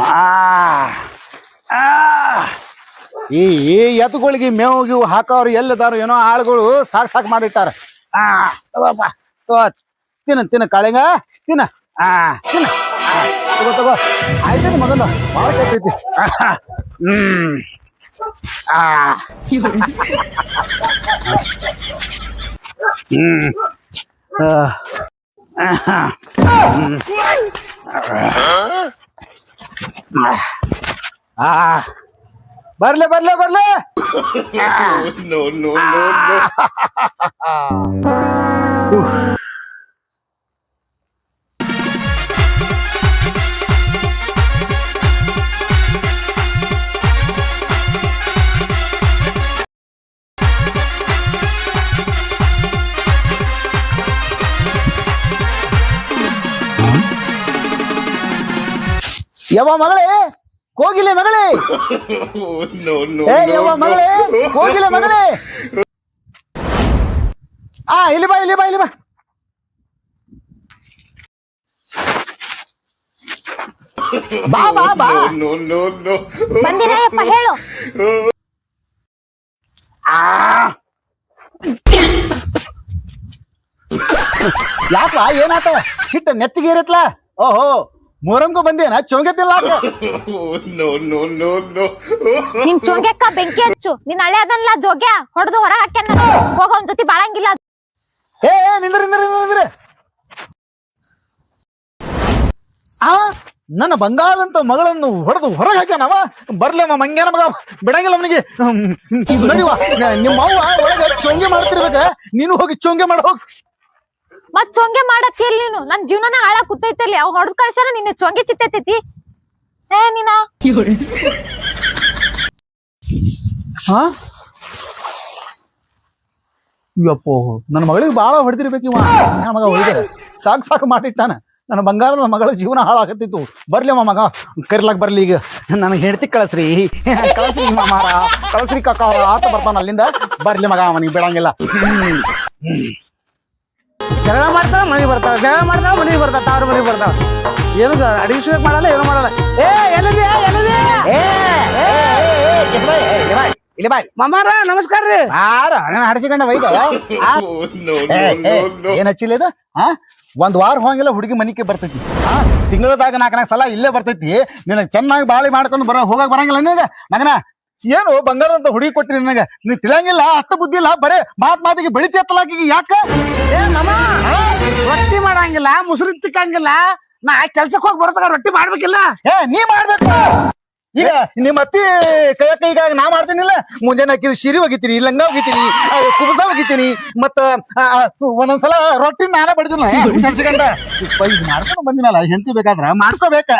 ಆ, ಆ. ಈ ಈ ಎತ್ತುಗಳಿಗೆ ಮೇವು ಗಿವು ಹಾಕೋರು ಎಲ್ಲದಾರು ಏನೋ ಆಳುಗಳು ಸಾಕ್ ಸಾಕ್ ಮಾಡಿಟ್ಟಾರ. ಆ. ತಗೋಪ್ಪ ತಗೋ. ತಿನ್ನ ತಿನ್ನ ಕಾಳಿಂಗ. ತಿನ್ನ. ಆ ತಿನ್ನ. ತಗೋ ತಗೋ. ಆಯ್ತು ಮೊದಲು ಭಾಳ ಕೆಟ್ಟೈತಿ. ಹ್ಮ್. ಆ. ಹ್ಮ್. ಆ. ಹ್ಮ್. ಆ ಬರ್ಲೆ ಬರ್ಲೆ ಬರ್ಲೆ. No no no no. ಯವ್ವ ಮಗಳೇ ಕೋಗಿಲೆ ಮಗಳೇ. ಯವ ಏ ಯವ್ವ ಮಗಳೇ. ಕೋಗಿಲೆ ಮಗಳೇ. ಆ ಇಲ್ಲಿ ಬಾ ಇಲ್ಲಿ ಬಾ ಇಲ್ಲಿ ಬಾ. ಬಾ ಬಾ ಬಾ. ಬಂದಿರಪ್ಪ ಹೇಳು. ಆ. ಯಾಕ ಏನಾತ? ಸಿಟ್ಟ ನೆತ್ತಿಗೆ ಇರತ್ಲ ಓಹೋ. ಮೊರಂಗೂ ಬಂದೇನ? ಚೌಂಗೆತ್ತಿಲ್ಲ. ನಿನ್ ಚೊಂಗ್ಯಕ್ಕ ಬೆಂಕಿ ಹಚ್ಚು. ನಿನ್ ಹಳೆ ಅದನ್ಲ ಜೋಗ್ಯ ಹೊಡೆದು ಹೊರ ಹಾಕ್ಯಾನ. ಹೋಗ ಅವ್ನ ಜೊತೆ ಬಾಳಂಗಿಲ್ಲ. ಏ ಏ, ನಿಂದ್ರಿ ನಿಂದ್ರಿ ನಿಂದ್ರಿ ಆ ನನ್ನ ಬಂಗಾರದಂತ ಮಗಳನ್ನು ಹೊಡೆದು ಹೊರಗೆ ಹಾಕ್ಯಾನವ? ಬರ್ಲಮ್ಮ ಮಂಗ್ಯಾನ ಮಗ ಬಿಡಂಗಿಲ್ಲ ಅವನಿಗೆ. ನಡಿವ ನಿಮ್ಮ ಅವ್ವ ಒಳಗೆ ಚೊಂಗೆ ಮಾಡ್ತಿರ್ಬೇಕ? ನೀನು ಹೋಗಿ ಚೊಂಗೆ ಮಾಡ ಹೋಗ್. ಮತ್ ಚೊಂಗೆ ಮಾಡತ್ತಿಲ್ ನೀನು? ನನ್ ಜೀವನನ ಹಾಳ ಕೂತೈತಲ್ಲಿ ಅವ್ ಹೊಡೆದ್ ಕಳ್ಸಾರ ನಿನ್ನ ಚೊಂಗೆ ಚಿತ್ತೈತಿ ಏ, ನೀನ? ಹಾ? ನನ್ನ ಮಗಳಿಗೆ ಬಾಳ ಹೊಡೆದಿರ್ಬೇಕು ಇವ. ನನ್ನ ಮಗ ಹೊಡೆದ ಸಾಕು ಸಾಕು ಮಾಡಿಟ್ಟಾನ. ನನ್ನ ಬಂಗಾರ ನನ್ನ ಮಗಳ ಜೀವನ ಹಾಳಾಗತ್ತಿತ್ತು. ಬರ್ಲಿ ಅಮ್ಮ ಮಗ. ಕರಿಲಾಕ್ ಬರ್ಲಿ ಈಗ. ನನಗೆ ಹೆಂಡತಿ ಕಳಸ್ರಿ. ಕಳಸ್ರಿ ಮಾಮಾರ ಕಳಸ್ರಿ ಕಕ್ಕ ಆತ ಬರ್ತಾನ ಅಲ್ಲಿಂದ. ಬರ್ಲಿ ಮಗ, ಅವನಿಗೆ ಬಿಡಂಗಿಲ್ಲ. ಜಗಳ ಮಾಡ್ತಾವ ಮನೆಗೆ ಬರ್ತಾವ ಜಗಳ ಮಾಡ್ತಾವ ಮನೆಗೆ ಬರ್ತಾವ ತಾವ್ರ ಮನೆಗೆ ಬರ್ತಾವ ಏನು ಅಡಿಗೆ ಸುಧಾಕ್ ಮಾಡಲ್ಲ ಏನು ಮಾಡಲ್ಲ ಏ ಎಲ್ಲಿದ್ಯಾ ಎಲ್ಲಿದ್ಯಾ ಇಲ್ಲಿ ಬಾ, ಮಾಮಾರ ನಮಸ್ಕಾರ ರೀ ಯಾರ ನನ್ನ ಹಡಿಸಿಕೊಂಡ ವೈದ Oh. ಏನ್ ಹಚ್ಚಿಲ್ಲ ಇದು ಆ ಒಂದ್ ವಾರ ಹೋಗಿಲ್ಲ ಹುಡುಗಿ ಮನಿಗೆ ಬರ್ತೈತಿ ಆ ತಿಂಗಳದಾಗ ನಾಲ್ಕು ನಾಲ್ಕು ಸಲ ಇಲ್ಲೇ ಬರ್ತೈತಿ ನಿನಗೆ ಚೆನ್ನಾಗಿ ಬಾಳಿ ಮಾಡ್ಕೊಂಡು ಬರ ಹೋಗಕ್ ಬರಂಗಿಲ್ಲ ನೀಗ ಮಗನ ಏನು ಬಂಗಾರದಂತ ಹುಡುಗಿ ಕೊಟ್ಟಿರಿ ನನಗ? ನೀ ತಿಳಿಯಂಗಿಲ್ಲ ಅಷ್ಟು ಬುದ್ಧಿ ಇಲ್ಲ ಬರೇ ಮಾತ್ ಮಾತಿಗೆ ಬೆಳಿತಿ ಎತ್ತಲಾಕಿ ಯಾಕ? ಏ ರೊಟ್ಟಿ ಮಾಡಂಗಿಲ್ಲ ಮುಸುರಿ ತಿಕ್ಕಂಗಿಲ್ಲ ನಾ ಕೆಲ್ಸಕ್ಕೆ ಹೋಗಿ ಬರ್ತಾಗ ರೊಟ್ಟಿ ಮಾಡ್ಬೇಕಿಲ್ಲ? ಏ ನೀ ಮಾಡ್ಬೇಕು. ಈಗ ನಿಮ್ಮ ಅತ್ತಿ ಕೈ ಕೈ ನಾ ಮಾಡ್ತೀನಿಲ್ಲ ಮುಂಜಾನೆ ಹಾಕಿದ ಶಿರಿ ಒಗಿತೀನಿ ಲಂಗ ಒಗಿತೀನಿ ಕುಬಸ ಒಗಿತೀನಿ ಮತ್ತ ಆ, ಆ, ಒಂದೊಂದ್ಸಲ ರೊಟ್ಟಿ ನಾನೇ ಬಡಿದಿಲ್ಲ ಮಾಡ್ಕೊಂಡು ಬಂದ ಮೇಲೆ ಬಂದಿನಲ್ಲ ಹೆಂಡತಿ ಬೇಕಾದ್ರ ಮಾಡ್ಕೋಬೇಕ.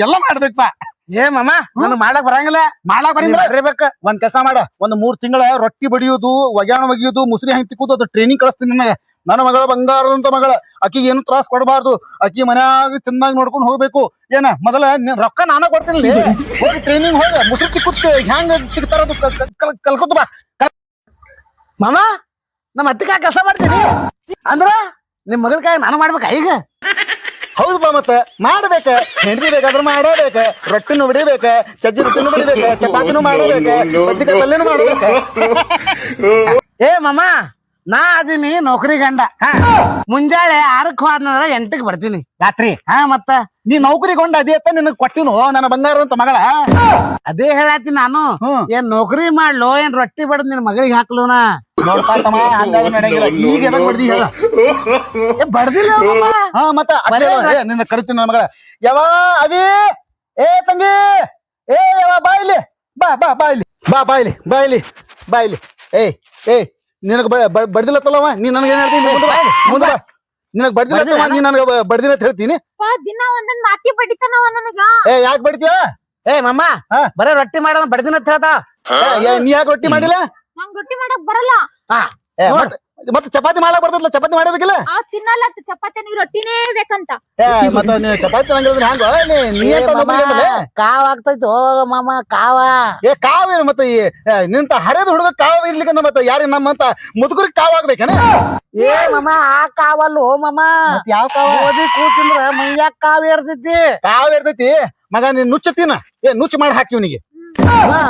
ಎಲ್ಲ ಮಾಡ್ಬೇಕಪ್ಪ. ಏ ಮಾಮಾ ನಾನು ಮಾಡಕ್ ಬರಂಗಿಲ್ಲ. ಮಾಡಕ್ ಬರಬೇಕು ಒಂದ್ ಕೆಲಸ ಮಾಡ. ಒಂದ್ ಮೂರ್ ತಿಂಗಳ ರೊಟ್ಟಿ ಬಡಿಯೋದು ಒಗ್ಯಾಣ ಒಗಿಯೋದು ಮುಸ್ರಿ ಹೆಂಗ್ ತಿಕ್ಕೋದು ಅದು ಟ್ರೈನಿಂಗ್ ಕಳಿಸ್ತೀನಿ ನನಗೆ. ನನ್ನ ಮಗಳ ಬಂಗಾರದಂತ ಮಗಳ ಅಕ್ಕಿಗೆ ಏನು ತ್ರಾಸ್ ಕೊಡಬಾರ್ದು. ಅಕ್ಕಿ ಮನ್ಯಾಗ ಚೆನ್ನಾಗಿ ನೋಡ್ಕೊಂಡು ಹೋಗ್ಬೇಕು. ಏನ ಮೊದಲ ರೊಕ್ಕ ನಾನ ಕೊಡ್ತೀನಿ ಹೋಗಿ ಟ್ರೈನಿಂಗ್ ಹೋಗ ಮುಸ್ರಿ ತಿಕ್ಕುತ್ತೆ ಹ್ಯಾಂಗ ತಿಕ್ತಾರ ಕಲ್ಕೊತ ಬಾ. ಮಾಮ ನಮ್ಮ ಅತ್ತಿಕ ಕೆಲಸ ಮಾಡ್ತೀನಿ. ಅಂದ್ರ ನಿಮ್ ಮಗಳ ಕಾಯಿ ನಾನು ಮಾಡ್ಬೇಕ ಈಗ? ಹೌದು ಬಾ ಮತ್ತ ಮಾಡ್ಬೇಕ. ಹೆಂಡ್ರಿ ಬೇಕಾದ್ರೆ ಮಾಡಬೇಕ. ರೊಟ್ಟಿನೂ ಬಡಿಬೇಕ. ಚಜ್ಜಿ ರೊಟ್ಟಿನೂ ಬಡಿಬೇಕ. ಚಪಾತಿನೂ ಮಾಡಬೇಕ. ಬದ್ನಿಕಾಯಿ ಪಲ್ಯನೂ ಮಾಡ್ಬೇಕ. ಏ ಮಮ್ಮ ನಾ ಅದೀನಿ ನೌಕರಿ ಗಂಡ. ಮುಂಜಾಳೆ ಆರಕ್ಕೆ ಹೋದ್ನಂದ್ರ ಎಂಟಕ್ಕೆ ಬರ್ತೀನಿ. ರಾತ್ರಿ? ಹಾ ಮತ್ತ. ನೀ ನೌಕರಿಗೊಂಡ ಅದೇ ಅತ್ತ ನಿನಗ್ ಕೊಟ್ಟಿನು? ನನ್ನ ಬಂಗಾರದಂತ ಮಗಳ? ಅದೇ ಹೇಳತ್ತೀನಿ ನಾನು. ಹ್ಮ್. ಏನ್ ನೌಕರಿ ಮಾಡ್ಲೋ ಏನ್ ರೊಟ್ಟಿ ಬಡದ್ ನಿನ್ ಮಗಳಿಗೆ ಹಾಕ್ಲೋನ? ನೋಡ್ಪಾ ತಮ್ಮ ಹಂಗಾಗಿ ನಡೆಯಂಗಿಲ್ಲ ಈಗ ಎದಕ್ ಬಡ್ದಿ ಹೇಳ? ಏ, ಬಡ್ದಿಲ್ಲ ಮಮ್ಮ. ಹಾ ಮತ್ತ ಅಲ್ಲೇ ಬರೇ ಏ, ನಿನ್ನ ಕರಿತೀನಿ ನನ್ನ ಮಗಳ ಯಾವ ಅವಿ ಏ ತಂಗಿ ಏ ಯಾವ ಬಾ ಇಲ್ಲಿ. ಬಾ ಬಾ ಬಾ ಇಲ್ಲಿ. ಬಾ ಬಾ ಇಲ್ಲಿ ಬಾ ಇಲ್ಲಿ ಬಾ ಇಲ್ಲಿ. ಏ ಏ ನಿನಗ ಬಡ್ದಿಲ್ಲತ್ತಲ್ಲವ ನೀ ನನಗೆ ಏನ್ ಹೇಳ್ತೀನಿ ಮುಂದೆ ಬಾ ಮುಂದೆ ಬಾ. ನಿನಗ್ ಬಡ್ದಿಲ್ಲ ನೀ? ನನಗ ಬಡ್ದಿಲ್ಲ ಅಂತ ಹೇಳ್ತೀನಿ. ದಿನ ಒಂದೊಂದ್ ಮಾತಿ ಬಡಿತಾನವ ನನಗ. ಏ ಯಾಕೆ ಬಡ್ತೀಯ? ಏ ಮಮ್ಮ ಹಾ. ಬರೇ ರೊಟ್ಟಿ ಮಾಡೋಣ ಬಡ್ದಿನ ಅಂತ ಹೇಳ್ತಾ. ಏ, ನೀ ಯಾಕೆ ರೊಟ್ಟಿ ಮಾಡಿಲ್ಲ? ನಂಗ್ ರೊಟ್ಟಿ ಮಾಡಕ್ ಬರಲ್ಲ. ಮತ್ತೆ ಚಪಾತಿ ಮಾಡಕ್ ಬರ್ತದಲ್ಲ ಚಪಾತಿ ಮಾಡಬೇಕಿಲ್ಲ? ಆ ತಿನ್ನಲ್ಲ ಅಂತ ಚಪಾತಿ ನೀ ರೊಟ್ಟಿನೇ ಬೇಕಂತ. ಏ ಮತ್ತ ನೀ ಚಪಾತಿ ತಿನ್ನಂಗಿಲ್ಲ ಹ್ಯಾಂಗ? ನೀ ನೀ? ಕಾವ್ ಆಗ್ತೈತೋ ಮಾಮ ಕಾವ. ಏ ಕಾವ್ ಏನು ಮತ್ತೆ ಈ ಏ, ನಿಂತ ಹರಿದ ಹುಡುಗ ಕಾವ್ ಇರ್ಲಿಕ್ಕೆ ಮತ್ತೆ ಯಾರಿ ನಮ್ಮಂತ ಮುದುಕರಿಗೆ ಕಾವ್ ಆಗ್ಬೇಕಣ ಏ ಮಾಮ ಆ ಕಾವಲ್ಲೋ ಮಾಮ. ಯಾವ ಕಾವ? ಓದಿ ಕೂತಿಂದ್ರ ಮೈಯಾಗ ಕಾವ್ ಇರ್ತೈತಿ ಕಾವ್ ಇರ್ತೈತಿ. ಮಗ ನೀನ್ ನುಚ್ಚ ತಿನ್ನ. ಏ ನುಚ್ಚ ಮಾಡಿ ಹಾಕಿ ಇವನಿಗೆ.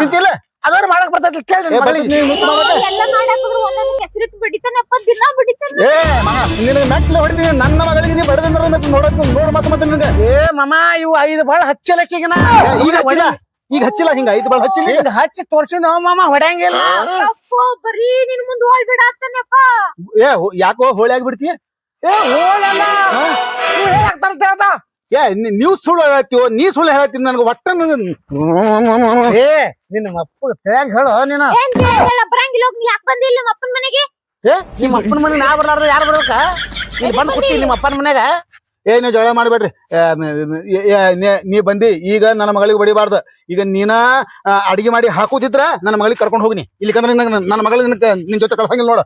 ತಿಂತಿಲ್ಲ ಅದವ್ರು ಮಾಡಕ್ ಬರ್ತೈತಿ ಕೇಳಿ ಏ, ಬರ್ತೈತಿ, ನೀ ನುಚ್ಚ ಮಾಡ್ಬೇಕ? ಎಲ್ಲ ಮಾಡಾಕಿದ್ರು ಒಂದೊಂದು ಕೆಸರಿಟ್ಟು ಬಿಡಿತಾನಪ್ಪ ದಿನ ಬಿಡಿತಾನ ಏ ಮಗ ನಿನಗೆ ಮೆಟ್ಲು ಹೊಡಿತೀನಿ ನನ್ನ ಮಗಳಿಗೆ ನೀ ಬಡದಂದ್ರ ಮತ್ತೆ ನೋಡಕ್ ನೋಡ್ ಮತ್ತೆ ಮತ್ತೆ ನಿನಗೆ. ಏ ಮಮ್ಮ ಇವು ಐದು ಬಾಳ ಹಚ್ಚಲಕ್ಕಿಗನ ಏ, ಈಗ ಹಚ್ಚಿಲ್ಲ. ಈಗ ಹಚ್ಚಿಲ್ಲ ಹಿಂಗ ಐದು ಬಾಳ ಹಚ್ಚಿಲ್ಲ. ಈಗ. ಹಿಂಗ ಹಚ್ಚಿ ತೋರ್ಸಿನ ಮಾಮ ಹೊಡ್ಯಾಂಗಿಲ್ಲ. ಅಪ್ಪ ಬರೀ ನಿನ್ ಮುಂದೆ ಓಳ್ ಬಿಡಾತಾನಪ್ಪ ಏ ಯಾಕೋ ಹೋಳಿ ಆಗ್ಬಿಡ್ತೀಯ ಏ ಹೋಳಲ್ಲ. ಹೇಳಾಕ್ತಾರ ಹೇಳ್ದ ಏ ನೀ- ನೀವ್ ಸುಳ್ಳು ಹೇಳತ್ತೀವೋ ನೀ ಸುಳ್ಳು ಹೇಳತ್ತೀನಿ ನನಗೆ ಒಟ್ಟ ಏ ನಿನ್ನ ಅಪ್ಪಗ ತಿಳಿಯಂಗ್ ಹೇಳು ನೀನು? ಏನ್ ಬರಂಗಿಲ್ಲ ಹೋಗ್ ನೀ ಯಾಕೆ ಬಂದಿಲ್ಲ ನಮ್ಮ ಅಪ್ಪನ ಮನೆಗೆ? ಏ ನಿಮ್ಮ ಅಪ್ಪನ ಮನೆ ನಾ ಬರ್ಲಾರ್ದ ಯಾರು ಬರ್ಬೇಕ? ನೀ ಬಂದ್ ಕೂತಿ ನಿಮ್ಮ ಅಪ್ಪನ ಮನ್ಯಾಗ ಏ ನೀ ಜಗಳ ಮಾಡ್ಬೇಡ್ರಿ. ಏ, ಮ್- ಮ್- ಏ, ಏ, ನೀ- ನೀ ಬಂದಿ ಈಗ ನನ್ನ ಮಗಳಿಗೆ ಬಡಿಬಾರ್ದು ಈಗ ನೀನ ಆ, ಅಡಿಗೆ ಮಾಡಿ ಹಾಕುದಿದ್ರ ನನ್ನ ಮಗಳಿಗೆ ಕರ್ಕೊಂಡು ಹೋಗ್ನಿ. ಇಲ್ಲಿಕಂದ್ರೆ ನನ್ನ ಮಗಳಿಗೆ ನಿನಗೆ ನಿನ್ ಜೊತೆ ಕಳ್ಸಂಗಿಲ್ಲ ನೋಡು.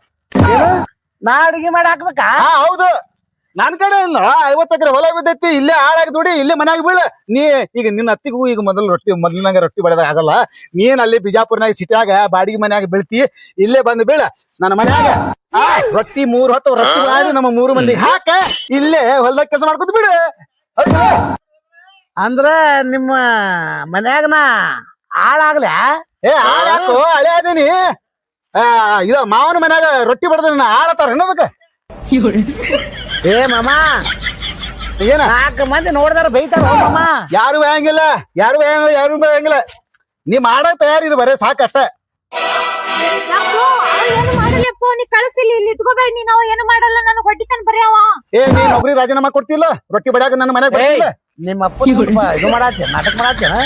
ನಾ ಅಡಿಗೆ ಮಾಡಿ ಹಾಕ್ಬೇಕಾ? ಹಾ ಹೌದು. ನನ್ ಕಡೆ ಐವತ್ತು ಎಕರೆ ಹೊಲ ಬಿದ್ದೈತಿ ಇಲ್ಲೇ ಹಾಳಾಗಿ ದುಡಿ ಇಲ್ಲೇ ಮನ್ಯಾಗ ಬೀಳ. ನೀ ಈಗ ನಿನ್ನ ಅತ್ತಿಗೂ ಈಗ ಮೊದಲು ರೊಟ್ಟಿ ಮೊದಲಿನಂಗ ರೊಟ್ಟಿ ಬಡದಾಗ ಆಗಲ್ಲ. ನೀನ್ ಅಲ್ಲಿ ಬಿಜಾಪುರ್ನಾಗ ಸಿಟಿಯಾಗ ಬಾಡಿಗೆ ಮನ್ಯಾಗ ಬೀಳ್ತಿ ಇಲ್ಲೇ ಬಂದು ಬೀಳ. ನನ್ನ ಮನ್ಯಾಗ ರೊಟ್ಟಿ ಮೂರ್ ಹೊತ್ತು ರೊಟ್ಟಿ ಮಾಡಿ ನಮ್ಮ ಮೂರು ಮಂದಿಗೆ ಹಾಕ ಇಲ್ಲೇ ಹೊಲ್ದಾಗ ಕೆಲಸ ಮಾಡ್ಕೊತ ಬಿಡು? ಅಂದ್ರ ನಿಮ್ಮ ಮನ್ಯಾಗ ನಾ ಹಾಳಾಗ್ಲ? ಏ ಹಾಳಾಕು ಹಳೆ ಅದೀನಿ. ಆ ಇದ ಮಾವನ ಮನ್ಯಾಗ ರೊಟ್ಟಿ ಬಡದ ಹಾಳತಾರ ಏನದಕ್ಕ ಏ ಮಾಮ. ಏನ? ನಾಲ್ಕು ಮಂದಿ ನೋಡಿದಾರ ಬೈತಾರ ಹೋ ಮಾಮ. ಯಾರು ಬೇಯಂಗಿಲ್ಲ ಯಾರು ಬೇಯಂಗಿಲ್ಲ ಯಾರು ಬೇಯಂಗಿಲ್ಲ ನೀ ಮಾಡೋ ತಯಾರಿ ಬರೇ ಸಾಕಷ್ಟ. ಏನು ಮಾಡಲ್ಲಪ್ಪ ನೀ ಕಳಿಸಿಲ್ಲ ಇಲ್ಲಿ ಇಟ್ಕೋಬೇಡ ನೀನ್ ಅವ ಏನು ಮಾಡಲ್ಲ ನಾನು ಹೊಟ್ಟಿತಾನ ಬರೀ ಅವ. ಏ ನೀ ನೌಕರಿ ರಾಜೀನಾಮಾ ಕೊಡ್ತಿಲ್ಲ? ರೊಟ್ಟಿ ಬಡ್ಯಾಕ ನನ್ನ ಮನೆಗೆ ಬರ್ತಿಲ್ಲ? ನಿಮ್ಮ ಅಪ್ಪ ಇದು ಮಾಡಾತಿ ನಾಟಕ ಮಾಡಾತೇನ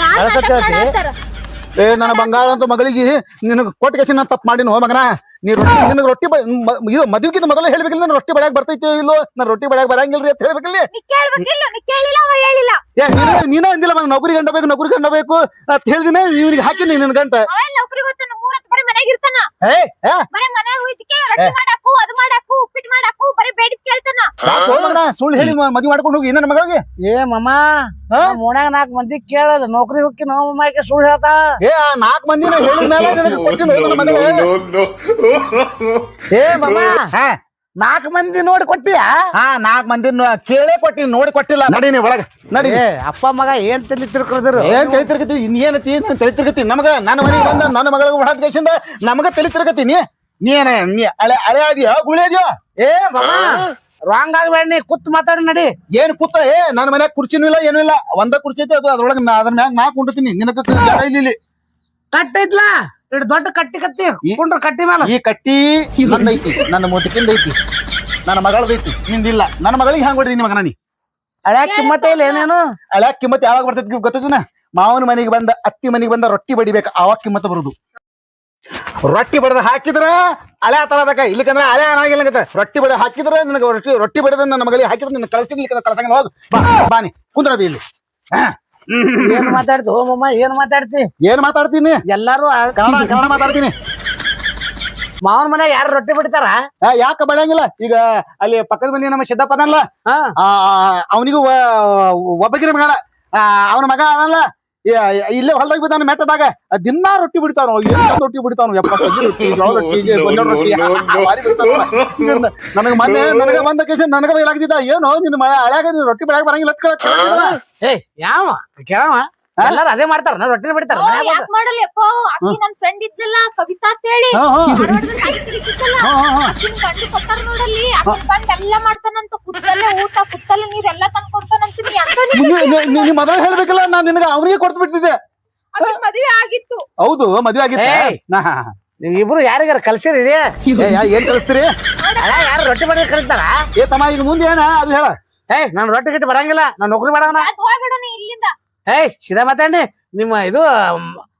ಯಾರ್ ಕಳ್ಸತ್ತೆ? ಏ ನನ್ನ ಬಂಗಾರ ಅಂತ ಮಗಳಿಗೆ ನಿನಗೆ ಕೊಟ್ಟಿಗೆ ನಾನು ತಪ್ಪು ಮಾಡಿನ ಹೋ ಮಗನ. ನೀ ರೊಟ್ಟಿ ನಿನಗೆ ರೊಟ್ಟಿ ಇದು ಮದುವೆಗಿಂತ ಮೊದಲೇ ಹೇಳ್ಬೇಕಿಲ್ಲ ನಾನು ರೊಟ್ಟಿ ಬಡಿಯಾಗ ಬರ್ತೈತೆ ಇಲ್ಲೋ? ನಾನು ರೊಟ್ಟಿ ಬಡ್ಯಾಕ ಬರಂಗಿಲ್ರಿ ಅಂತ ಹೇಳ್ಬೇಕಿಲ್ಲ? ಏ ನೀನ ನೀನ ಅಂದಿಲ್ಲ ಮಗ ನೌಕರಿ ಗಂಡ ಬೇಕು ನೌಕರಿ ಗಂಡ ಬೇಕು ಅಂತ ಹೇಳಿದಿನ ಇವನಿಗೆ ಹಾಕಿನಿ ನಿನ್ನ ಗಂಟ. ಏ ಬರೀ ಮನೆಗೆ ಹೋಯ್ತಿಕೆ ರೊಟ್ಟಿ ಮಾಡಾಕು ಅದು ಮಾಡಾಕು ಉಪ್ಪಿಟ್ಟು ಮಾಡಾಕು ಬರೀ ಬೇಡಿದ್ ಕೇಳ್ತಾನ. ಸುಳ್ಳು ಹೇಳಿ ಮ- ಮದುವೆ ಮಾಡ್ಕೊಂಡು ಹೋಗಿ ನನ್ನ ಮಗಳಿಗೆ ಏ ಮಮ್ಮ ಮೋಣ್ಯಾಗ ನಾಲ್ಕು ಮಂದಿ ಕೇಳದ ನೌಕರಿ ಹೋಗಿ ನಾವು ಮಾಮಕ್ಕೆ ಸುಳ್ಳು ಹೇಳ್ತಾ. ಏ ಆ ನಾಲ್ಕು ಮಂದಿನ ಹೇಳಿದ ಮೇಲೆ ನಿನಗೆ ನನ್ನ ಮಗಳು. ಏ ಮಮ್ಮ ನಾಲ್ಕು ಮಂದಿ ನೋಡಿ ಕೊಟ್ಟಿಯಾ? ಹಾ ನಾಲ್ಕು ಮಂದಿ ಕೇಳೇ ಕೊಟ್ಟಿ ನೋಡಿ ಕೊಟ್ಟಿಲ್ಲ. ನಡಿ ನೀವು ಒಳಗ ನಡಿ. ಏ ಅಪ್ಪ ಮಗ ಏನ್ ತಿಳಿತಿರ್ಕೊಳ್ದ್ರು? ಏನ್ ತಲೆ ತಿರ್ಗತಿ ಇನ್ನೇನತಿ? ನಾನು ತಲೆ ತಿರ್ಗತಿ ನಮಗ ನನ್ನ ಮನೆಗೆ ಬಂದ ನನ್ನ ಮಗಳಿಗೆ ಹೊಡೆದ ದೇಶದಿಂದ ನಮಗ ತಲೆ ತಿರ್ಗತಿ ನೀ ನೀ ಅಳೆ ನೀ ಹಳೆ ಹಳೆ ಅದಿಯೋ ಗುಳಿ ಏ ಮಾಮ. ರಾಂಗ್ ಆಗ್ಬೇಡ ನೀ ಕುತ್ ಮಾತಾಡಿ ನಡಿ. ಏನ್ ಕೂತ? ಏ ನನ್ನ ಮನ್ಯಾಗ ಕುರ್ಚಿನೂ ಇಲ್ಲ ಏನೂ ಇಲ್ಲ. ಒಂದ ಕುರ್ಚಿ ಐತಿ ಅದು ಅದ್ರೊಳಗ ನಾ ಅದ್ರ ಮ್ಯಾಗ ನಾ ಕುಂಡಿರ್ತೀನಿ. ನಿನಗ ಇಲ್ಲ ಕಟ್ಟೈತ್ಲ ಇಡ್ ದೊಡ್ಡ ಕಟ್ಟಿ ಕತ್ತಿ. ಕುಂಡ್ರ ಕಟ್ಟಿ ಮೇಲೆ ಈ ಕಟ್ಟಿ ನಂದ್ ಐತಿ ನನ್ನ ಮುಟಕಿಂದ ಐತಿ ನನ್ನ ಮಗಳದ ಐತಿ ನಿಂದಿಲ್ಲ. ನನ್ನ ಮಗಳಿಗೆ ಹ್ಯಾಂಗ ಬಿಡ್ರಿ ನಿಮಗ ನಾನಿ? ಹಳ್ಯಾಗ ಕಿಮ್ಮತ್ತ ಇಲ್ಲ ಏನೇನು? ಹಳ್ಯಾಗ ಕಿಮ್ಮತ್ ಯಾವಾಗ ಬರ್ತೈತಿ ಗೊತ್ತಿದ್ನ ಮಾವನ ಮನೆಗೆ ಬಂದ ಅತ್ತಿ ಮನೆಗೆ ಬಂದ ರೊಟ್ಟಿ ಬಡಿಬೇಕು ಅವಾಗ ಕಿಮ್ಮತ್ ಬರುದು. ರೊಟ್ಟಿ ಬಡದ ಹಾಕಿದ್ರ ಹಳೆ ತರದಕ ಇಲ್ಲಿಕಂದ್ರ ಅಲೆ ಅನಾಗಿಲ್ಲ ರೊಟ್ಟಿ ಬಡ ಹಾಕಿದ್ರ ನಿನಗೆ ರೊಟ್ಟಿ ರೊಟ್ಟಿ ಬಡದ ನನ್ನ ಮಗಳಿಗೆ ಹಾಕಿದ್ರೆ ನಿನ್ನ ಕಳ್ಸಿರ್ಲಿಕ್ಕೆ ಕಳ್ಸಂಗಿಲ್ಲ. ಹೋಗ್. ಬಾ ಬಾನಿ ಕುಂದ್ರ ಬಿ ಇಲ್ಲಿ. ಏನ್ ಮಾತಾಡ್ತಿ? ಹೋಮಮ್ಮ ಮಮ್ಮ ಏನ್ ಮಾತಾಡ್ತಿ? ಏನ್ ಮಾತಾಡ್ತೀನಿ? ಎಲ್ಲಾರು ಕನ್ನಡ ಕನ್ನಡ ಮಾತಾಡ್ತೀನಿ. ಮಾವನ್ ಮನೆ ಯಾರು ರೊಟ್ಟಿ ಬಿಡ್ತಾರ? ಯಾಕೆ ಬಡಂಗಿಲ್ಲ ಈಗ ಅಲ್ಲಿ ಪಕ್ಕದ ಮನೆ ನಮ್ಮ ಸಿದ್ದಪ್ಪನಲ್ಲ ಆ ಅವನಿಗೂ ಒಬ್ಬಗಿನ ಮಗಳ. ಅವನ ಮಗ ಅದಲ್ಲ. ಇಲ್ಲೇ ಹೊಲದಾಗ ಬಿದ್ದಾನ ಮೆಟ್ಟದಾಗ. ದಿನ ದಿನಾ ರೊಟ್ಟಿ ಬಿಡ್ತಾನ ರೊಟ್ಟಿ ಬಿಡ್ತಾನ ನನಗ ಮೊನ್ನೆ ನನಗ ಬಂದ ಕೇಸ ನನಗ ಬೈಲಾಗ್ತಿದ್ದ. ಏನು ನಿನ್ನ ಮಳೆ ಹಳ್ಯಾಗ ನೀನ್ ರೊಟ್ಟಿ ಬೆಳಗ್ಗೆ ಬರಂಗಿಲ್ಲ. ಏ ಯಾವ? ಕೇಳವ? ಎಲ್ಲಾರು ಅದೇ ಮಾಡ್ತಾರ ರೊಟ್ಟಿ ಬಿಡ್ತಾರ ಯಾಕ್ ಮಾಡಲ್ಲ ಯಾಕೆ ಅಕ್ಕಿ ನನ್ ಫ್ರೆಂಡ್ ಇದ್ದಲ್ಲ ಕವಿತಾ ಅಂತ ಹೇಳಿ. ಹಾ, ಹಾ, ಧಾರವಾಡದಲ್ಲಿ ಸಾಹಿತ್ಯ ಇದ್ದಿದ್ದಲ್ಲ ಹಾ, ಹಾ, ಹಾ. ಅಕ್ಕಿನ ಗಂಡು ಕೊಟ್ಟಾರ ನೋಡಲ್ಲಿ ಅಕ್ಕಿ ಎಲ್ಲ ಮಾಡ್ತಾನಂತ ಕುತ್ತಲ್ಲೇ ಊಟ ಕುತ್ತಲ್ಲೇ ನೀರ್ ಎಲ್ಲ ತಂದ್ ಕೊಡ್ತಾನಂತ ನೀ ಅಂತ ನೀ- ಮೊದಲು ಹೇಳ್ಬೇಕಲ್ಲ ನಾನ್ ನಿನಗ ಅವನಿಗೆ ಕೊಟ್ಟು ಬಿಡ್ತಿದ್ದೆ ಅಕ್ಕಿ ಮದುವೆ ಆಗಿತ್ತು. ಹೌದು ಮದ್ವೆ ಆಗಿತ್ತೆ? ಏಯ್. ನಾ- ಹಾ, ಹಾ. ನೀವ್ ಇಬ್ರು ಯಾರಿಗಾರ ಕಲ್ಸಿರಿ ಏ, ಯಾ- ಏನ್ ಕಳಿಸ್ತೀರಿ ಅಲ್ಲ ಯಾರು ರೊಟ್ಟಿ ಮಾಡಿ ಕಲಿಸ್ತಾರ ಏ ತಮ್ಮ ಈಗ ಮುಂದೆ ಏನ? ಅದು ಹೇಳ. ಏಯ್ ನಾನು ರೊಟ್ಟಿ ಗಿಟ್ಟಿ ಬರಂಗಿಲ್ಲ ನಾನ್ ನೌಕರಿ ಮಾಡವನ. ಅದ್ ಹೋಗ್ಬಿಡು ನೀ ಇಲ್ಲಿಂದ. ಏಯ್ ಶಿರಾ ಮಾತಾಡಿ ನಿಮ್ಮ ಇದು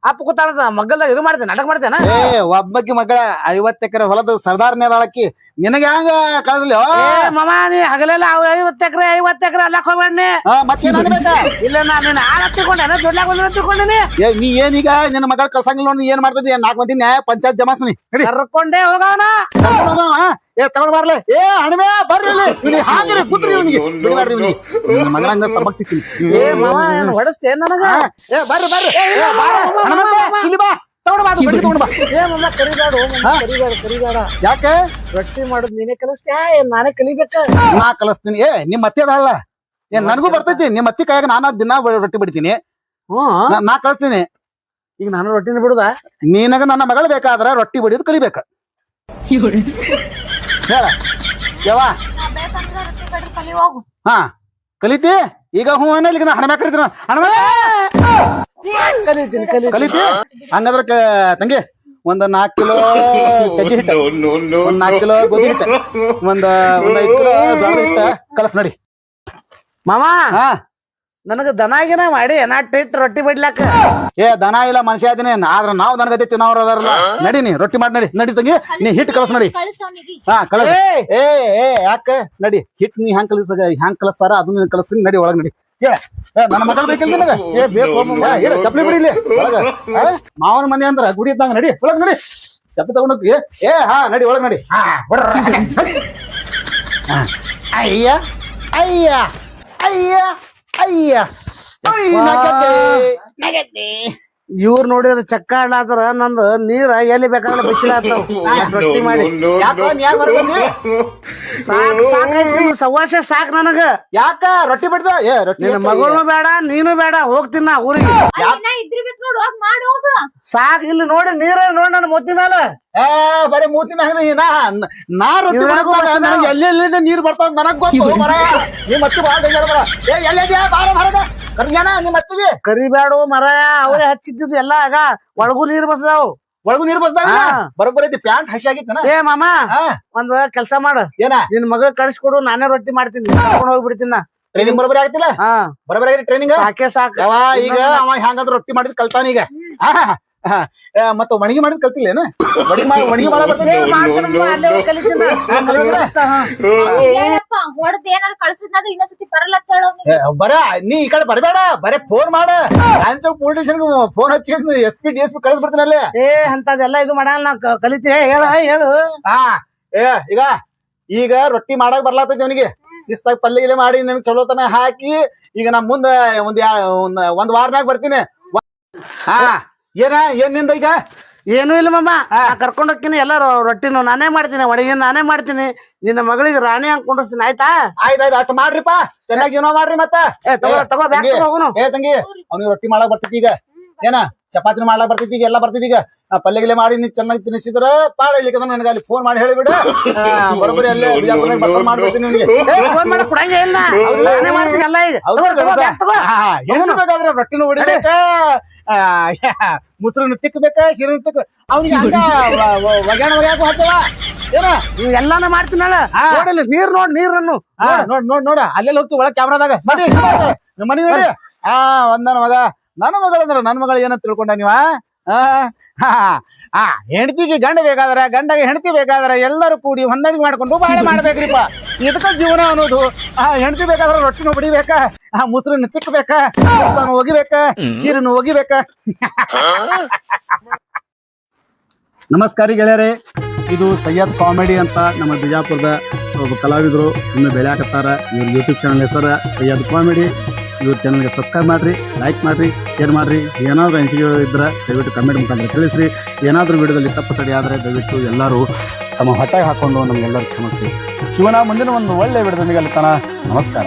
ಅಪ್ಪ ಕೂತಾಡ ಮಗ್ಗಲ್ದಾಗ ಇದು ಮಾಡ್ತೇನೆ ನಾಟಕ ಮಾಡ್ತೇನ ಏ ಒಬ್ಬಕ್ಕೆ ಮಗಳ, ಐವತ್ತು ಎಕರೆ ಹೊಲದ ಸರ್ದಾರ್ನೇ ಅದಾಳಕ್ಕಿ ನಿನಗೆ ಹ್ಯಾಂಗ ಕಳ್ಸಲಿ ಏ ಮಮ್ಮ ನೀ ಹಗಲೆಲ್ಲ ಅವ್ ಐವತ್ತು ಎಕರೆ ಐವತ್ತು ಎಕರೆ ಅಲ್ಲ ಹೋಗ್ಬೇಡಿ ಮತ್ತೆ ಅನ್ಬೇಕ? ಇಲ್ಲ ನಾನು ನಿನ್ನ ಆಳ ತಿಳ್ಕೊಂಡೆ ದೊಡ್ಡ ತಿಳ್ಕೊಂಡಿನಿ ಏ ನೀ ಏನೀಗ ನಿನ್ನ ಮಗಳ ಕಳ್ಸಂಗಿಲ್ಲ ನೋಡಿ ಏನ್ ಮಾಡ್ತಿದ್ದಿ? ನಾಲ್ಕು ಮಂದಿ ನ್ಯಾಯ ಪಂಚಾಯತ್ ಜಮಾಸ್ನಿ? ಕರ್ಕೊಂಡೆ ಹೋಗವನ. ಏ ತಗೊಂಡ್ ಬರ್ಲೆ. ಏ ಹಣಮೆ ಬರ್ರಿ ಇಲ್ಲಿ. ಹಾಕಿರಿ ಕೂತ್ರಿ ಇವನಿಗೆ. ಬಿಡ್ಬೇಡ್ರಿ ಇವನಿಗೆ ನಿನ್ನ ಮಗಳಂಗ ಸಬಕ್ ತಿಕ್ತೀನಿ ಏ ಮಮ್ಮ ಏನ್ ಹೊಡಸ್ತೇ? ನನಗ? ಏ ಬರ್ರಿ ಬರ್ರಿ. ಇಲ್ಲ, ಬಾ, ತಗೊಂಡ್ ಬಾ ಅದು ತಗೊಂಡ್ ಬಾ. ಏ ಮಮ್ಮ ಕರಿಬೇಡ ಕರಿಬೇಡ ಕರಿಬೇಡ. ಯಾಕೆ? ರೊಟ್ಟಿ ಮಾಡೋದ್ ನೀನೇ ಕಲಿಸ್ತ್ಯಾ ಏನ್ ನಾನೇ ಕಲಿಬೇಕ? ನಾ ಕಲಿಸ್ತೀನಿ. ಏ ನಿಮ್ಮ ಅತ್ತೆ ಅದಾಳ? ಏನ್ ನನಗೂ ಬರ್ತೈತಿ. ನಿಮ್ ಅತ್ತಿ ಕೈಯಾಗ ನಾನು ದಿನ ರೊಟ್ಟಿ ಬಿಡ್ತೀನಿ. ಹ್ಮ್ ನಾ- ನಾ ಕಳಿಸ್ತೀನಿ ಈಗ ನಾನು ರೊಟ್ಟಿನ ಬಿಡುದ? ನೀನಾಗ ನನ್ನ ಮಗಳ ಬೇಕಾದ್ರ ರೊಟ್ಟಿ ಬಡಿಯೋದು ಕಲಿಬೇಕ. ಹೇಳ. ಬೇಕಂದ್ರ ರೊಟ್ಟಿ ಕಲಿ ಹೋಗು. ಹಾ. ಕಲಿತಿ? ಈಗ ಹ್ಞೂ ಅನ್ನಲಿ ನಾ ಹಣಮ್ಯಾಕ ಕರಿತೀನಿ. ಹಣಮ ಕಲಿತೀನಿ ಕಲಿ ಕಲಿತಿ ಹಂಗಂದ್ರ ತಂಗಿ ಒಂದ್ ನಾಲ್ಕು ಕಿಲೋ ಚಜ್ಜಿ ಹಿಟ್ಟ. No, no, no, ಒಂದ್ ನಾಲ್ಕು ಕಿಲೋ ಗೋಧಿ ಹಿಟ್ಟ. ಒಂದ್ ಒಂದ್ ಐದು ಕಿಲೋ ಜೋಳದ ಹಿಟ್ಟ ಕಲಸ್ ನಡಿ. ಮಾಮ ಹಾ. ನನಗ ದನಾಗಿನ ಮಾಡಿ ನಾಟ್ ಇಟ್ಟು ರೊಟ್ಟಿ ಬಿಡ್ಲಾಕ. ಏ ದನ ಇಲ್ಲ ಮನುಷ್ಯ ಅದೀನಿ. ಆದ್ರ ನಾವು ನನಗತ್ತೆ ತಿನ್ನೋರು ಅದಾರಲ್ಲ. ನಡಿ ನೀ ರೊಟ್ಟಿ ಮಾಡಿ ನಡಿ. ನಡಿ ತಂಗಿ ನೀ ಹಿಟ್ ಕಲಸ್ ನಡಿ. ಕಳ್ಸ ಹಾ ಕಲಸ್. ಏ ಏ ಯಾಕ? ನಡಿ ಹಿಟ್ ನೀ ಹ್ಯಾಂಗ್ ಕಲಿಸ ಹ್ಯಾಂಗ್ ಕಲಸ್ತಾರ ಅದನ್ನ ಕಲಸ್ತೀನಿ. ನಡಿ ಒಳಗ್ ನಡಿ. ನನ್ನ ಮಗಳು ಬೇಕಿಲ್ಲ ನಿನಗ ಏ ಬೇಕು ಅಮ್ಮಮ್ಮ. ಹೇಳ ಚಪ್ಪಲಿ ಬಿಡಿ ಇಲ್ಲಿ ಒಳಗ ಆ, ಮಾವನ ಮನೆ ಅಂದ್ರ ಗುಡಿ ಇದ್ದಂಗ ನಡಿ ಒಳಗ್ ನಡಿ ಚಪ್ಪಲಿ ತಗೊಂಡ್ ಹೋಗ್ತಿ ಏ ಹಾ ನಡಿ ಒಳಗ್ ನಡಿ ಹಾ ಬಿಡ್ರ. ಹಾ. ಅಯ್ಯ ಅಯ್ಯ ಅಯ್ಯ ಅಯ್ಯ ಅಯ್ಯ ನಗತ್ತೆ, ನಗತ್ತೆ. ಇವ್ರು ನೋಡಿದ್ರ ಚಕ್ಕ ಆಡ್ಲಾದ್ರ ನಂದು ನೀರ ಎಲ್ಲಿ ಬೇಕಾದ್ರೆ ಬಿಸಿಲ ರೊಟ್ಟಿ ಮಾಡಿ? ಸಾಕ್ ಸಾಕೈತಿ ಸವಾಸ ಸಾಕ್ ನನಗ. ಯಾಕ? ರೊಟ್ಟಿ ಬಿಡ್ದ? ಏ ರೊಟ್ಟಿ? ಮಗಳು ಬೇಡ ನೀನು ಬೇಡ ಹೋಗ್ತೀನಿ ನಾ ಊರಿಗೆ. ಸಾಕ್ ಇಲ್ಲಿ ನೋಡಿ ನೀರ ನೋಡಿ ನನ್ನ ಮೂತಿ ಮೇಲೆ. ಏ ಬರೀ ಮೂತಿ ಮ್ಯಾಗ ನೀ ರೊಟ್ಟಿ ಎಲ್ಲಿ ಎಲ್ಲಿಂದ ನೀರ್ ಬರ್ತಾವ ನನಗ್ ಗೊತ್ತು ಮರ. ನೀ ಮತ್ತೆ ಬಾಳ ಡೇಂಜರ್ ಬರ ಏ ಎಲ್ಲಿದ್ಯಾ? ಬಾರ ಹೊರಗ ಕರ್ಯಾಣ ನಿಮ್ಮ ಅತ್ತಿಗೆ? ಕರಿಬೇಡ ಮರ ಅವರೇ ಹಚ್ಚಿದ್ದು ಎಲ್ಲಾ ಆಗ. ಒಳಗು ನೀರ್ ಬಸ್ದಾವ್. ಒಳಗು ನೀರ್ ಬಸದಾವ ಬರೋರಿತಿ ಬರೋಬ್ಬರ ಐತಿ ಪ್ಯಾಂಟ್ ಹಸಿ ಆಗಿತ್ತನ? ಏ ಮಾಮ ಒಂದ್ ಕೆಲ್ಸ ಮಾಡ. ಏನ? ನಿನ್ ಮಗಳ ಕಳಿಸ್ಕೊಡು ನಾನೇ ರೊಟ್ಟಿ ಮಾಡ್ತೀನಿ. ಕರ್ಕೊಂಡು ಹೋಗ್ಬಿಡ್ತೀನಿ ನಾ. ಟ್ರೈನಿಂಗ್ ಬರೋಬ್ಬರಿ ಆಗ್ತಿಲ್ಲ ಹಾ. ಬರೋಬ್ಬರಿ ಆಗಿ ಟ್ರೈನಿಂಗ್ ಸಾಕೆ ಸಾಕ್. ಯಾವ ಈಗ ಅವ ಹ್ಯಾಂಗಂದ್ರ ರೊಟ್ಟಿ ಮಾಡಿದ್ ಕಲ್ತಾನ ಈಗ. ಮತ್ತ ಒಣಗಿ ಮಾಡಿದ್ ಕಲ್ತಿಲ್ಲ ಏನ? ಒಣಗಿ ಮಾಡಿ ಮಾಡ ಬರ ನೀ ಈ ಕಡೆ ಬರಬೇಡ ಬರೇ ಫೋನ್ ಮಾಡ. ಪೊಲೀಸ್ ಸ್ಟೇಷನ್ ಫೋನ್ ಹಚ್ಚಿ S P D S P ಕಳಿಸ್ ಅಲ್ಲೇ. ಏ ಅಂತದೆಲ್ಲ ಇದು ಮಾಡಲ್ಲ ನಾ ಕಲಿತೆ ಕಲಿತೀನಿ. ಹೇಳ ಹೇಳು. ಹಾ ಏ ಈಗ ಈಗ ರೊಟ್ಟಿ ಮಾಡಕ್ ಬರ್ಲಾತೈತಿ ಅವನಿಗೆ. ಶಿಸ್ತಾಗ ಪಲ್ಯ ಇಲ್ಲೇ ಮಾಡಿ ನನ್ಗೆ ಚಲೋತನ ಹಾಕಿ ಈಗ ನಾ ಮುಂದ ಒಂದ್ ಒಂದ್ ವಾರನಾಗ ಬರ್ತೀನಿ. ಹಾ. ಏನ ಏನ್ನಿಂದ ಈಗ? ಏನೂ ಇಲ್ಲ ಮಮ್ಮ ಕರ್ಕೊಂಡು ಹೋಗ್ತೀನಿ ಎಲ್ಲ ರೊಟ್ಟಿನೂ ನಾನೇ ಮಾಡ್ತೀನಿ ಅಡಿಗೆ ನಾನೇ ಮಾಡ್ತೀನಿ. ನಿನ್ನ ಮಗಳಿಗೆ ರಾಣಿ ಹಂಗ್ ಕುಂಡಿಸ್ತೀನಿ ಆಯ್ತಾ? ಆಯ್ತ್ ಆಯ್ತು ಅಷ್ಟ್ ಮಾಡ್ರಿಪ್ಪ. ಚೆನ್ನಾಗಿ ಏನೋ ಮಾಡ್ರಿ ಮತ್ತ. ಏ ತಗೋ ತಗೋ ಬ್ಯಾಗ್ ಹೋಗುನು. ಏ ತಂಗಿ ಅವ್ನಿಗೆ ರೊಟ್ಟಿ ಮಾಡಕ್ ಬರ್ತೈತಿ ಈಗ. ಏನ ಚಪಾತಿನ ಮಾಡ್ಲಾಕ್ ಬರ್ತೈತಿ ಈಗ ಎಲ್ಲ ಬರ್ತೈತಿ ಈಗ. ಪಲ್ಲೆ ಪಲ್ಯ ಗಿಲ್ಯ ಮಾಡಿ ನೀ ಚೆನ್ನಾಗಿ ತಿನ್ನಿಸಿದ್ರ ಪಾಡ ಇಲ್ಲಿಕಂದ್ರ ನನಗೆ ಅಲ್ಲಿ ಫೋನ್ ಮಾಡಿ ಹೇಳಿಬಿಡ. ಬರೋಬ್ಬರಿ ಅಲ್ಲೇ ಮಾಡ್ಬಿಡ್ತೀನಿ ನಿನಗೆ. ಏ ಫೋನ್ ಮಾಡಿ ಕೊಡಂಗೆ ಇಲ್ಲ. ನಾನೇ ಮಾಡ್ತೀನಿ ಎಲ್ಲ ಈಗ. ಬೇಕಾದ್ರೆ ರೊಟ್ಟಿನೂ ಹೊಡಿಬೇಕ ಮುಸ್ರನ್ನು ತಿಕ್ಕಬೇಕ ಶಿರನ್ ತಿಕ್ಕ. ಅವ್ನಿಗೆ ಹಂಗ ಒಗ್ಯಾಣ ಒಗ್ಯಾಕ ಹಾಕವ ಏನ? ನೀವ್ ಎಲ್ಲಾನು ಮಾಡ್ತೀನಲ್ಲ ಹಾ. ನೋಡಿಲ್ಲ ನೀರ್ ನೋಡ್ ನೀರನ್ನು. ನೋಡ್. ನೋಡ್ ನೋಡ ಅಲ್ಲೆಲ್ಲ ಹೋಗ್ತೀವಿ ಒಳಗ್ ಕ್ಯಾಮ್ರಾದಾಗ. ಮನೆ ನೋಡಿ ಆ ಒಂದನ ಮಗ. ನನ್ನ ಮಗಳಂದ್ರ ನನ್ನ ಮಗಳ ಏನಂತ ತಿಳ್ಕೊಂಡ ನೀವ? ಆ, ಹೆಂಡತಿಗೆ ಗಂಡ ಬೇಕಾದ್ರ ಗಂಡಗೆ ಹೆಂಡತಿ ಬೇಕಾದ್ರ ಎಲ್ಲರೂ ಕೂಡಿ ಹೊಂದಾಣಿಕೆ ಮಾಡ್ಕೊಂಡು ಬಾಳೆ ಮಾಡ್ಬೇಕ್ರಿಪ್ಪ. ಇದಕ್ಕ ಜೀವನ ಅನ್ನೋದು. ಆ ಹೆಂಡತಿ ಬೇಕಾದ್ರ ರೊಟ್ಟಿನೂ ಬಡಿಬೇಕ ಆ ಮುಸ್ರನ್ನ ತಿಕ್ಕಬೇಕ ಒಗಿಬೇಕ? ಶೀರನ್ನು ಒಗಿಬೇಕ? ನಮಸ್ಕಾರ ಗೆಳೆಯರೇ. ಇದು ಸಯ್ಯದ್ ಕಾಮಿಡಿ ಅಂತ ನಮ್ಮ ಬಿಜಾಪುರದ ಒಬ್ಬ ಕಲಾವಿದರು ಇನ್ನು ಬೆಳೆಯಾಕತ್ತಾರ. ಇವ್ರ ಯೂಟ್ಯೂಬ್ ಚಾನಲ್ ಹೆಸರು ಸಯ್ಯದ್ ಕಾಮಿಡಿ. ಇವ್ರ ಚಾನಲ್ಗೆ ಸಬ್ಸ್ಕ್ರೈಬ್ ಮಾಡಿರಿ ಲೈಕ್ ಮಾಡಿರಿ ಶೇರ್ ಮಾಡಿರಿ. ಏನಾದರೂ ಅನಿಸಿಕೆ ಇದ್ದರೆ ದಯವಿಟ್ಟು ಕಮೆಂಟ್ ಮುಖಾಂತರ ತಿಳಿಸ್ರಿ. ಏನಾದರೂ ವಿಡಿಯೋದಲ್ಲಿ ತಪ್ಪು ತಡೆ ಆದರೆ ದಯವಿಟ್ಟು ಎಲ್ಲರೂ ತಮ್ಮ ಹೊಟ್ಟೆಗೆ ಹಾಕೊಂಡು ನಮಗೆಲ್ಲರೂ ಕ್ಷಮಿಸ್ರಿ. ಶಿವನ ಮುಂದಿನ ಒಂದು ಒಳ್ಳೆಯ ವಿಡಿಯೋದೊಂದಿಗೆ ಅಲ್ಲಿ ನಮಸ್ಕಾರ.